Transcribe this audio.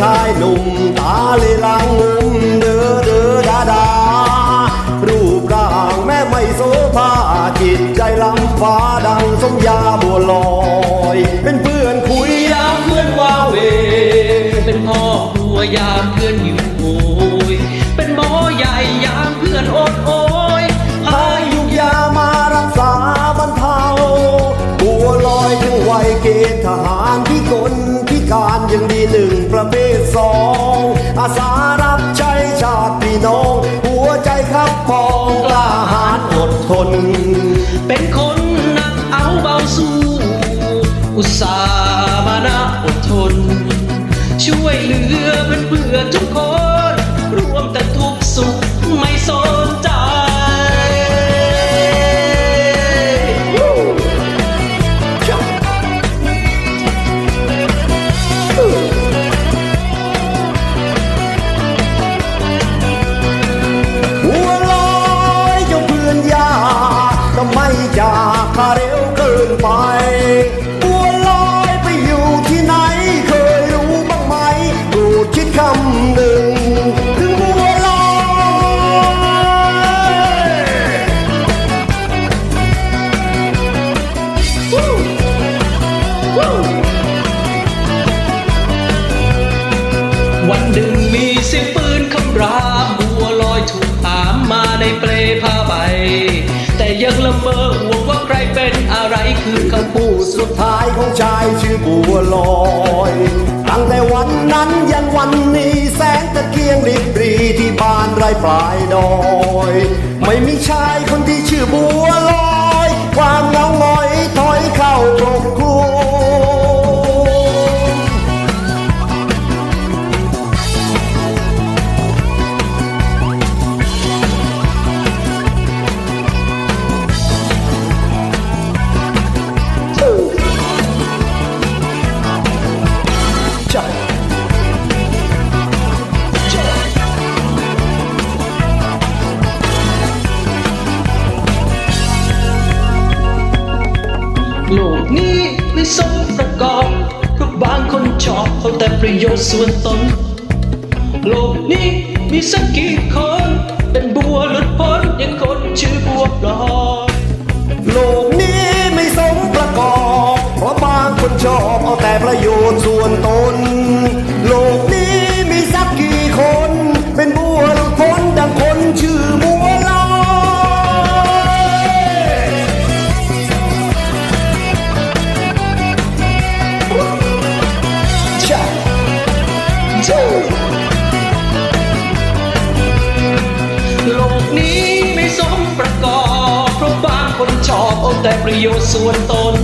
ชายหนุ่มตาเลยลางงุมเด้อเด้อดาดา รูปร่างแม่ไม่โสภาจิตใจลำฟ้าดังสมยาบัวลอย เป็นเพื่อนคุยยามเพื่อนว่าเว เป็นพ่อครัวยามเพื่อนหิวโหยเป็นหมอใหญ่ยามเพื่อนอดโอยหายุกยามารักษาบรรเทาบัวลอยถึงวัยเกณฑ์ทหารพิกล การยังดีหนึ่งประเภทสองอาสารับใช้ชาติพี่น้อง หัวใจครับพองกล้าหาญอดทน เป็นคนนักเอาเบาสู้ อุตสาหมานะอดทน ช่วยเหลือเป็นเพื่อนทุกคน เป็นอะไรคือคำพูดสุดท้ายของชายชื่อบัวลอย ตั้งแต่วันนั้นยันวันนี้แสงตะเกียงริบรีที่บ้านไรปลายดอย ไม่มีชายคนที่ชื่อบัวลอย ไม่สมประกอบเพราะบางคนชอบเอาแต่ประโยชน์ส่วนตน โลกนี้มีสักกี่คน เป็นบัวหลุดพ้นยังคนชื่อบัวปลอยโลกนี้ไม่สมประกอบ เพราะบางคนชอบเอาแต่ประโยชน์ส่วนตน โลกนี้ นี้ไม่สมประกอบเพราะบางคนชอบเอาแต่ประโยชน์ส่วนตน